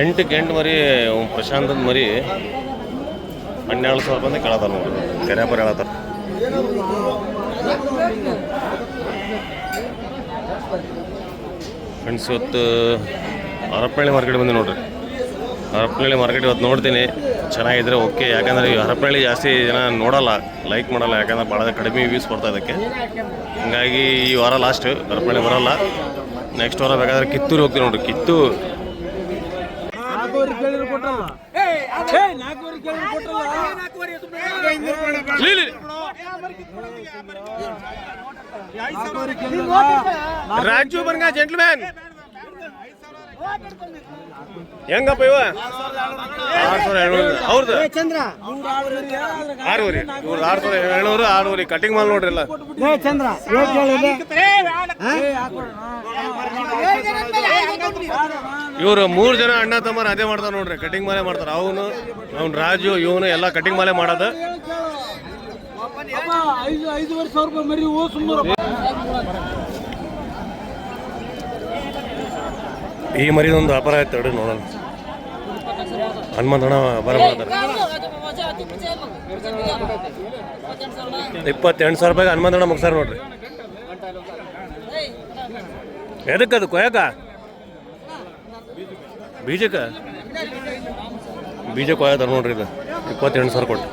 ಎಂಟಕ್ಕೆ ಎಂಟು ಮರಿ ಪ್ರಶಾಂತದ ಮರಿ ಹನ್ನೆರಡು ಸಾವಿರ ಬಂದು ಕೇಳತ್ತಾರ ನೋಡಿ. ಕೆರೆಪರ ಹೇಳತ್ತಾರ. ಫ್ರೆಂಡ್ಸ್ ಇವತ್ತು ಹರಪ್ಪಳ್ಳಿ ಮಾರ್ಕೆಟ್ ಬಂದೆ ನೋಡ್ರಿ. ಹರಪ್ಪಳ್ಳಿ ಮಾರ್ಕೆಟ್ ಇವತ್ತು ನೋಡ್ತೀನಿ. ಚೆನ್ನಾಗಿದ್ರೆ ಓಕೆ ಯಾಕಂದ್ರೆ ಈ ಹರಪ್ಪಳ್ಳಿ ಜಾಸ್ತಿ ಜನ ನೋಡಲ್ಲ ಲೈಕ್ ಮಾಡಲ್ಲ. ಯಾಕಂದ್ರೆ ಭಾಳ ಕಡಿಮೆ ವ್ಯೂಸ್ ಕೊಡ್ತಾ ಇದಕ್ಕೆ. ಹೀಗಾಗಿ ಈ ವಾರ ಲಾಸ್ಟ್ ಹರಪ್ಪಳ್ಳಿ ಬರಲ್ಲ. ನೆಕ್ಸ್ಟ್ ವಾರ ಬೇಕಾದ್ರೆ ಕಿತ್ತೂರು ಹೋಗ್ತೀವಿ ನೋಡ್ರಿ ಕಿತ್ತೂರು ರಾಜು ಬರ್ಗ ಜೆಂಟ್ಲ್ಮ್ಯಾನ್ ಹೆಂಗಪ್ಪ ಇವ? ಆರು ಸಾವಿರ ಏಳ್ನೂರು ಅವ್ರದ್ದು ಚಂದ್ರ. ಆರೂವರೆ ಇವ್ರದ್ದು ಆರು ಸಾವಿರ ಏಳ್ನೂರು ಆರೂವರೆ ಕಟಿಂಗ್ ಮಾಲ್ ನೋಡ್ರಿ ಎಲ್ಲ. ಏ ಚಂದ್ರ. ಇವ್ರು ಮೂರು ಜನ ಅಣ್ಣ ತಮ್ಮರು ಅದೇ ಮಾಡ್ತಾರ ನೋಡ್ರಿ ಕಟಿಂಗ್ ಮಾಲೆ ಮಾಡ್ತಾರ. ಅವನು ಅವನು ರಾಜು ಇವನು ಎಲ್ಲ ಕಟಿಂಗ್ ಮಾಲೆ ಮಾಡೋದು. ಈ ಮರಿದೊಂದು ವ್ಯಾಪಾರ ಆಯ್ತು ತಡಿ ನೋಡೋಣ. ಹನುಮಂತಣ್ಣ ವ್ಯಾಪಾರ ಮಾಡ್ತಾರೆ. ಇಪ್ಪತ್ತೆಂಟು ಸಾವಿರ ರೂಪಾಯಿಗೆ ಹನುಮಂತಣ್ಣ ಮುಗ್ಸಾರ ನೋಡ್ರಿ. ಎದಕ್ಕೆ ಅದು ಕೊಯ್ಯಕ ಬೀಜಕ್ಕೆ? ಬೀಜ ಕೊಯ್ಯದ ನೋಡ್ರಿ ಇದು. ಇಪ್ಪತ್ತೆಂಟು ಸಾವಿರ ಕೊಟ್ಟು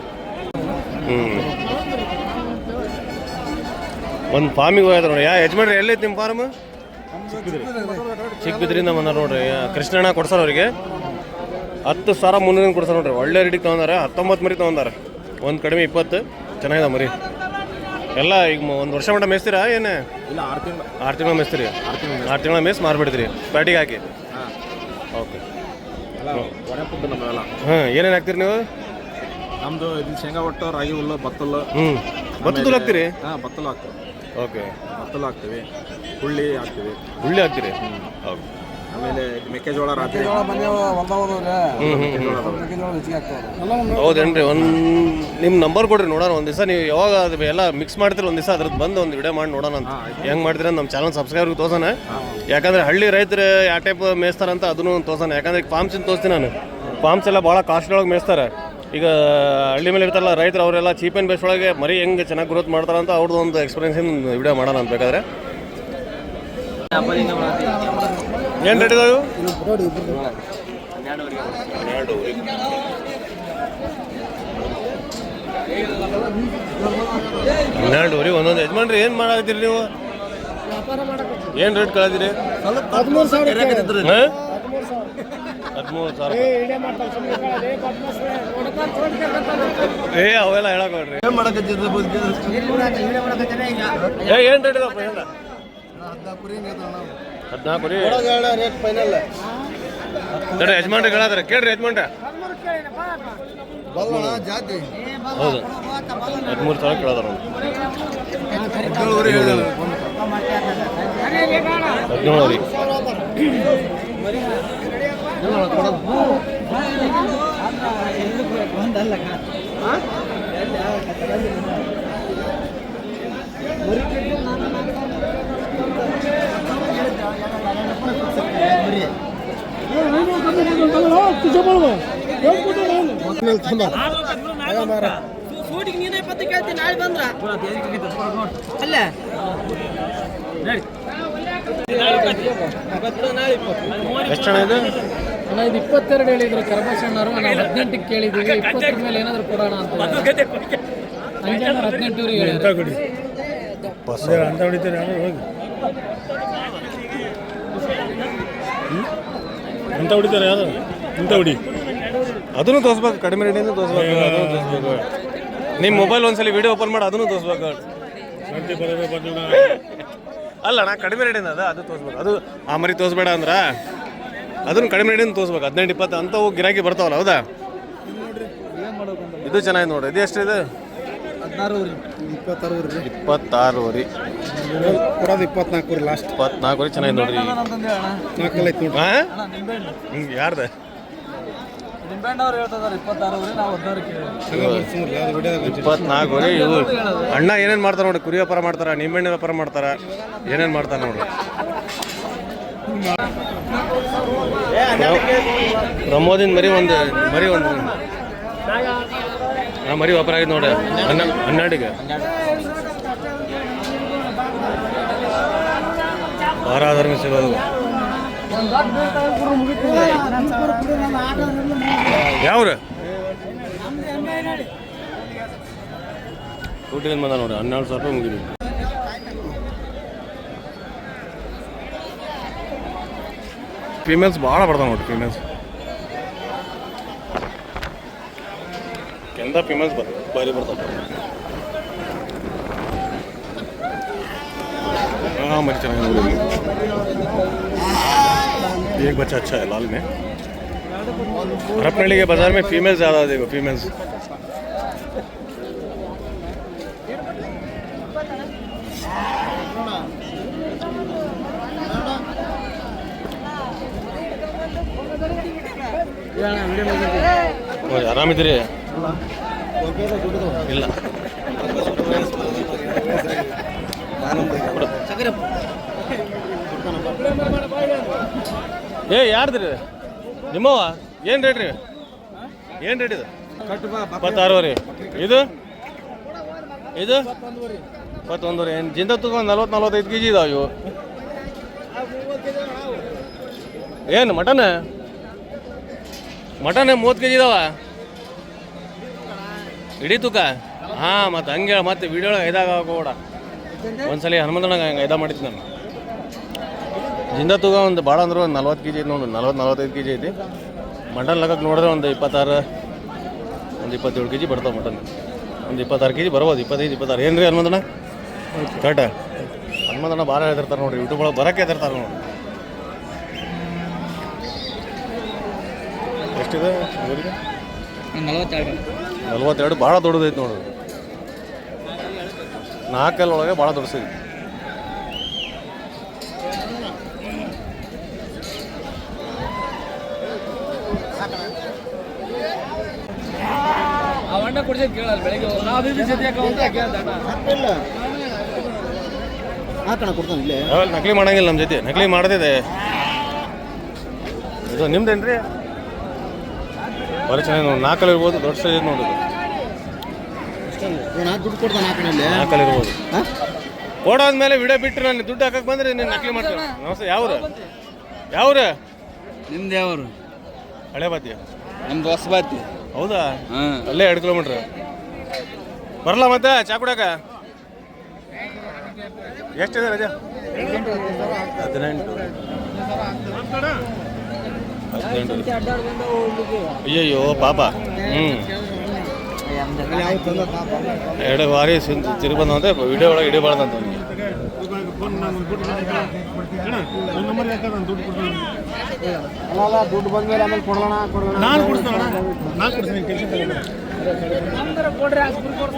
ಹ್ಞೂ ಒಂದು ಫಾರ್ಮಿಗೆ ಹೋಯ್ತಾರ ನೋಡಿ ಯಾ ಯಜಮಾನ್ರಿ ಎಲ್ಲೈತಿ ನಿಮ್ಮ ಫಾರ್ಮ್ ಚಿಕ್ಕಬಿದ್ರಿಂದ ಬಂದಾರ ನೋಡ್ರಿ. ಕೃಷ್ಣಣ್ಣ ಕೊಡ್ಸಾರ ಅವರಿಗೆ. ಹತ್ತು ಸಾವಿರ ಮುನ್ನೂರಿಂದ ಕೊಡ್ಸಾರ ನೋಡ್ರಿ. ಒಳ್ಳೆ ರೇಟಿಗೆ ತೊಗೊಂಡಾರ, ಹತ್ತೊಂಬತ್ತು ಮರಿ ತೊಗೊಂಡಾರ. ಒಂದು ಕಡಿಮೆ ಇಪ್ಪತ್ತು. ಚೆನ್ನಾಗಿದೆ ಮರಿ. ಎಲ್ಲ ಈಗ ಒಂದು ವರ್ಷ ಮಟ್ಟ ಮೇಸ್ತೀರಾ ಏನು? ಇಲ್ಲ ಆರು ತಿಂಗಳು. ಆರು ತಿಂಗಳ ಮೇಸ್ತೀರಿ ಆರು ತಿಂಗಳ ಮೇಸ್ ಮಾರ್ಬಿಡ್ತೀರಿ ಪ್ಯಾಟಿಗೆ ಹಾಕಿ? ಓಕೆ. ಎಲ್ಲ ಒಣ ಫುಡ್ ನಮ್ಮವೆಲ್ಲ ಹಾಂ ಏನೇನು ಹಾಕ್ತೀರಿ ನೀವು? ನಮ್ಮದು ಇದು ಶೇಂಗಾ ಒಟ್ಟು ರಾಗಿ ಹುಲ್ಲು ಬತ್ತಲು. ಹ್ಞೂ ಭತ್ತದ ಹಾಕ್ತೀರಿ? ಹಾಂ ಬತ್ತಲು ಹಾಕ್ತೀವಿ. ಓಕೆ. ಬತ್ತಲು ಹಾಕ್ತೀವಿ. ಹುಳ್ಳಿ ಹಾಕ್ತೀವಿ. ಹುಳ್ಳಿ ಹಾಕ್ತೀರಿ? ಓಕೆ. ಆಮೇಲೆ ಮೆಕ್ಕೆಜೋಳ ರಾತ್ರಿ. ಮೆಕ್ಕೆಜೋಳ ಅದಾವೆ. ಹೌದೇನ್ರಿ ಒಂದು ನಿಮ್ಮ ನಂಬರ್ ಕೊಡ್ರಿ ನೋಡೋಣ ಒಂದು ದಿವಸ. ನೀವು ಯಾವಾಗ ಅದು ಎಲ್ಲ ಮಿಕ್ಸ್ ಮಾಡ್ತೀರಿ ಒಂದು ದಿವಸ ಅದ್ರದ್ದು ಬಂದು ಒಂದು ವಿಡಿಯೋ ಮಾಡಿ ನೋಡೋಣ ಅಂತ. ಹೆಂಗೆ ಮಾಡ್ತೀರ ಅಂತ ನಮ್ಮ ಚಾನಲ್ ಸಬ್ಸ್ಕ್ರೈಬರ್ ತೋರ್ಸೋಣ. ಯಾಕಂದ್ರೆ ಹಳ್ಳಿ ರೈತರು ಯಾವ ಟೈಪ್ ಮೇಯ್ತಾರಂತ ಅದನ್ನು ತೋರ್ಸೋಣ. ಯಾಕಂದ್ರೆ ಈಗ ಫಾರ್ಮ್ಸಿಂದ ತೋರಿಸ್ತೀನಿ ನಾನು. ಫಾರ್ಮ್ಸ್ ಎಲ್ಲ ಭಾಳ ಕಾಸ್ಟ್ ಒಳಗೆ ಮೇಸ್ತಾರೆ ಈಗ ಹಳ್ಳಿ ಮೇಲೆ ಇರ್ತಾರಲ್ಲ ರೈತರು ಅವರೆಲ್ಲ ಚೀಪ್ ಆ್ಯಂಡ್ ಬೆಸ್ಟ್ ಒಳಗೆ ಮರಿ ಹೆಂಗೆ ಚೆನ್ನಾಗಿ ಗ್ರೋತ್ ಮಾಡ್ತಾರೆ ಅಂತ ಅವ್ರದ್ದು ಒಂದು ಎಕ್ಸ್ಪೀರಿಯನ್ಸ್ ವಿಡಿಯೋ ಮಾಡೋಣ ಅಂತ ಬೇಕಾದ್ರೆ. ಏನು ರೇಟ್ ಇದಾವೆ? ಹನ್ನೆರಡುವರೆ ಒಂದೊಂದು ಯಜಮಾನ್ರಿ ಏನು ಮಾಡಾಕತ್ತೀರಿ ನೀವು? ಏನು ರೇಟ್ ಕಳದಿರಿ ಹದಿಮೂರು ಸಾವಿರ ಹದಿಮೂರು ಸಾವಿರ. ಏ ಅವೆಲ್ಲ ಹೇಳಕ್ ಹೋಗ್ರಿ. ಏ ಏನು ರೇಟ್ ಇದಪ್ಪ ಹೇಳ ಹದಿನಾಲ್ಕು ರೀ ರೇಟ್ ಫೈನಲ್ ತಡಿ ಯಜಮಾನ್ರಿ ಹೇಳಾದ್ರೆ ಕೇಳ್ರಿ ಯಜಮಾನ್ರ. ಜಾತಿ. ಹೌದು. ಹದಿಮೂರು ಸಾವಿರ ಕೇಳದಾರ ಹದಿನೇಳು ರೀ ಸೂಟಿಗೆ ನೀನೇ ಪತ್ತಿ ಕೇಳ್ತೀನಿ ನಾಳೆ ಬಂದ್ರ ಅಲ್ಲ ಇದೆ ಅಣ್ಣ ಇದು ಇಪ್ಪತ್ತೆರಡು ಹೇಳಿದ್ರು ಕರ್ಮಸಣ್ಣರು ನಾವು ಹದಿನೆಂಟಕ್ಕೆ ಕೇಳಿದ್ದೀವಿ ಇಪ್ಪತ್ತರ ಮೇಲೆ ಏನಾದ್ರು ಕೊಡೋಣ ಅಂತ ಹಂಗೆ ಹದಿನೆಂಟು ಹೇಳಿದ್ರು ಅಂತ ಹೊಡಿತೀರಿ ಹೋಗಿ. ಅಂತ ಹೊಡಿತಾರೆ ಯಾರು ಇಂತ ಹೊಡಿ? ಅದನ್ನು ತೋರಿಸ್ಬೇಕು. ಕಡಿಮೆ ರೇಟಿಂದ ತೋರಿಸ್ಬೇಕು. ಅದನ್ನು ತೋರಿಸ್ಬೇಕು. ನಿಮ್ಮ ಮೊಬೈಲ್ ಒಂದ್ಸಲಿ ವಿಡಿಯೋ ಓಪನ್ ಮಾಡಿ ಅದನ್ನು ತೋರಿಸ್ಬೇಕು. ಅಲ್ಲ ನಾ ಕಡಿಮೆ ರೇಟಿಂದ ಅದ ಅದು ತೋರಿಸ್ಬೇಕು. ಅದು ಆ ಮರಿ ತೋರಿಸ್ಬೇಡ ಅಂದ್ರ? ಅದನ್ನು ಕಡಿಮೆ ರೇಟಿಂದ ತೋರಿಸ್ಬೇಕು. ಹದಿನೆಂಟು ಇಪ್ಪತ್ತು ಅಂಥವು ಗಿರಾಕಿ ಬರ್ತಾವಲ್ಲ ಹೌದಾ? ಇದು ಚೆನ್ನಾಗಿದೆ ನೋಡ್ರಿ. ಇದು ಎಷ್ಟು ಇದು? ಇಪ್ಪತ್ತಾರು ರೀ. ಇಪ್ಪತ್ತಾರು ವರಿ ಕೊಡೋದು ಇಪ್ಪತ್ನಾಲ್ಕು ರೀ ಲಾಸ್ಟ್ ಇಪ್ಪತ್ನಾಲ್ಕು ವರಿ ಚೆನ್ನಾಗಿದೆ ನೋಡ್ರಿ ನಾಲ್ಕಲ್ಲ ಐತಿ ನೋಡ್ರಿ ಹಾಂ ಹಿಂಗೆ ಯಾರ್ದ? ಇಪ್ಪತ್ನಾಲ್ಕು ರೀ ಇವು ಅಣ್ಣ ಏನೇನು ಮಾಡ್ತಾರೆ ನೋಡಿ ಕುರಿ ವ್ಯಾಪಾರ ಮಾಡ್ತಾರ ನಿಂಬೆಹಣ್ಣು ವ್ಯಾಪಾರ ಮಾಡ್ತಾರ ಏನೇನು ಮಾಡ್ತಾರೆ ನೋಡ್ರಿ ಪ್ರಮೋದಿನ ಮರಿ ಒಂದು ಮರಿ ಒಂದು. ಆ ಮರಿ ವ್ಯಾಪಾರ ಆಗಿದೆ ನೋಡಿ ಹನ್ನ ಹನ್ನೆರಡಿಗೆ. ವಾರ ಆಧಾರ ಸಿಗೋದು. ಯಾವ್ರ? ಊಟದಿಂದ ಬಂದ ನೋಡಿ ಹನ್ನೆರಡು ಸಾವಿರ ರೂಪಾಯಿ ಮುಗಿದ್ವಿ. ಫೀಮೇಲ್ಸ್ ಭಾಳ ಬರ್ತಾವೆ ನೋಡಿ ಫೀಮೇಲ್ಸ್ ಕೆಂದ ಫೀಮೇಲ್ಸ್ ಬರ್ ಬಾರಿ ಬರ್ತಾವೆ हाँ मरी ಚೆನ್ನಾಗಿ एक बच्चा अच्छा है लाल में हरपनहल्ली के बाजार में फीमेल्स ज़्यादा देखो फीमेल्स ಓ, ಆರಾಮಿದ್ದೀರಿ ಇಲ್ಲ. ಏ ಯಾರ್ದ್ರಿ ನಿಮ್ಮವ ಏನು ರೇಟ್ ರೀ? ಏನು ರೇಟ್ ಇದು? ಇಪ್ಪತ್ತಾರು ರೀ ಇದು? ಇದು? ಇಪ್ಪತ್ತೊಂದು ರೀ ಏನು ಜಿಂದ ತಗೊಂಡು ನಲ್ವತ್ತು ನಲ್ವತ್ತೈದು ಕೆ ಜಿ ಇದಾವೆ ಇವು. ಏನು ಮಟನ್? ಮಟನ್ ಮೂವತ್ತು ಕೆ ಜಿ ಇದಾವ? ಇಡೀ ತೂಕ? ಹಾಂ, ಮತ್ತೆ ಹಂಗೆ ಮತ್ತೆ ವಿಡಿಯೋ ಇದಾಗ ಕೂಡ. ಒಂದ್ಸಲಿ ಹನುಮಂತನಾಗ ಹಂಗೆ ಇದ ಮಾಡಿದ್ದು ನಾನು. ಜಿಂದ ತೂಕ ಒಂದು ಭಾಳ ಅಂದ್ರೆ ಒಂದು ನಲ್ವತ್ತು ಕೆ ಜಿ ಐತಿ ನೋಡಿ, ನಲ್ವತ್ತು, ನಲ್ವತ್ತೈದು ಕೆ ಜಿ ಐತಿ. ಮಟನ್ ಲಗಕ್ಕೆ ನೋಡಿದ್ರೆ ಒಂದು ಇಪ್ಪತ್ತಾರು, ಒಂದು ಇಪ್ಪತ್ತೇಳು ಕೆ ಜಿ ಬರ್ತಾವೆ ಮಟನ್ ಒಂದು ಇಪ್ಪತ್ತಾರು ಕೆ ಜಿ ಬರ್ಬೋದು, ಇಪ್ಪತ್ತೈದು, ಇಪ್ಪತ್ತಾರು. ಏನು ರೀ ಹನುಮಂತಣ್ಣ? ಕರೆಕ್ಟ ಹನುಮಂತಣ್ಣ ಭಾಳ ಹೇಳ್ತಿರ್ತಾರೆ ನೋಡಿರಿ ಯೂಟ್ಯೂಬ್ ಒಳಗೆ ಬರೋಕ್ಕೆ ಎದಿರ್ತಾರೆ ನೋಡಿ ಎಷ್ಟಿದೆ ನಲವತ್ತೆರಡು ನಲ್ವತ್ತೆರಡು ಭಾಳ ದೊಡ್ಡದೈತೆ ನೋಡು. ನಾಲ್ಕಲ್ಲೊಳಗೆ ಭಾಳ ದೊಡ್ಡಸೈತಿ ನಕಲಿ ಮಾಡಂಗಿಲ್ಲ ನಮ್ಮ ಜೊತೆ. ನಕಲಿ ಮಾಡ್ತಿದೆ. ಇದು ನಿಮ್ದೇನ್ರಿ? ಬರೀ ಚೆನ್ನಾಗಿ ನೋಡಿ. ನಾಲ್ಕಲ್ಲಿ ಇರ್ಬೋದು ದೊಡ್ಡ ಸೈಜ್ ನೋಡೋದು ನಾಲ್ಕು ದುಡ್ಡು ಕೊಡ್ತಾನೆ ಇಲ್ಲೇ ನಾಲ್ಕಲ್ಲಿ ಇರ್ಬೋದು. ಹಾಂ? ಕೊಡಾದ್ಮೇಲೆ ವಿಡಿಯೋ ಬಿಟ್ಟರೆ ನಾನು. ದುಡ್ಡು ಹಾಕಕ್ಕೆ ಬಂದರೆ ನೀನು ನಕಲಿ ಮಾಡ್ತೀನಿ ನಮಸ್ತೆ ಯಾವ್ರ? ಯಾವ್ರ? ನಿಮ್ದು ಯಾವ್ರು? ಹಳೆ ಬಾತಿ. ನಮ್ದು ಹೊಸಬಾತಿ ಹೌದಾ? ಹಾಂ. ಅಲ್ಲೇ ಎರಡು ಕಿಲೋಮೀಟ್ರ್ ಬರಲ್ಲ ಮತ್ತೆ ಚಾ ಕುಡಕ ಎಷ್ಟಿದೆ ರಜಾ? ಹದಿನೆಂಟು. ಅಯ್ಯಯ್ಯೋ ಪಾಪ. ಹ್ಞೂ ಎರಡು ಬಾರಿ ತಿರುಗಿ ಬಂದಂತೆ ವಿಡಿಯೋ ಒಳಗೆ ಹಿಡಿಬಾರ್ದಂತ ಅವ್ನಿಗೆ. ಅಲ್ಲ ದುಡ್ಡು ಬಂದ್ಮೇಲೆ ಆಮೇಲೆ ಕೊಡೋಣ ಕೊಡೋಣ ನಾನು ಕೊಡ್ತೀನಿ ನಾನು ಕೊಡ್ತೀನಿ ಕೆಲಸ ಕೊಡ್ರಿ ಹಾಕ್ಬಿಟ್ಟು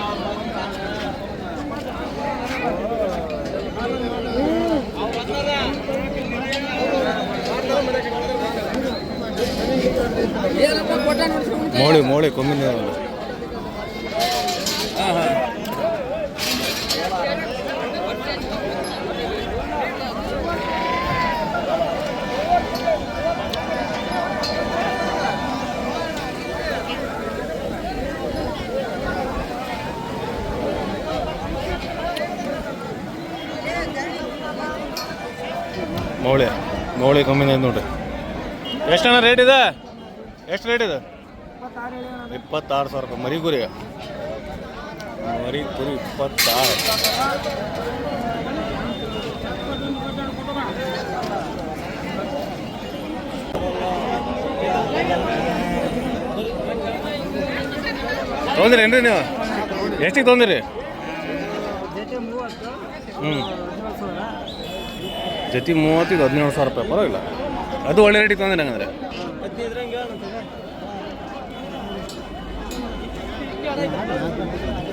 ಮೋಳಿ ಮೋಳಿ ಕೊಮ್ಮಿನ ಮೌಳಿ ಮೌಳಿ ಕಮ್ಮಿನ ನೋಡ್ರಿ ಎಷ್ಟಣ್ಣ ರೇಟ್ ಇದೆ? ಎಷ್ಟು ರೇಟ್ ಇದೆ? ಇಪ್ಪತ್ತಾರು ಸಾವಿರ ರೂಪಾಯಿ. ಮರಿ ಗುರಿ. ಮರಿ ಗುರಿ ಇಪ್ಪತ್ತಾರು. ತೊಂದ್ರೆ ಏನ್ರಿ ನೀವು? ಎಷ್ಟಿಗೆ ತೊಂದ್ರಿ ಹ್ಞೂ ಜೊತೆ ಮೂವತ್ತಿಗೆ ಹದಿನೇಳು ಸಾವಿರ ರೂಪಾಯಿ. ಪರವಾಗಿಲ್ಲ. ಅದು ಒಳ್ಳೆ ರೇಟಿಗೆ ತಂದ್ರೆ ಹಂಗಂದ್ರೆ. pior aí.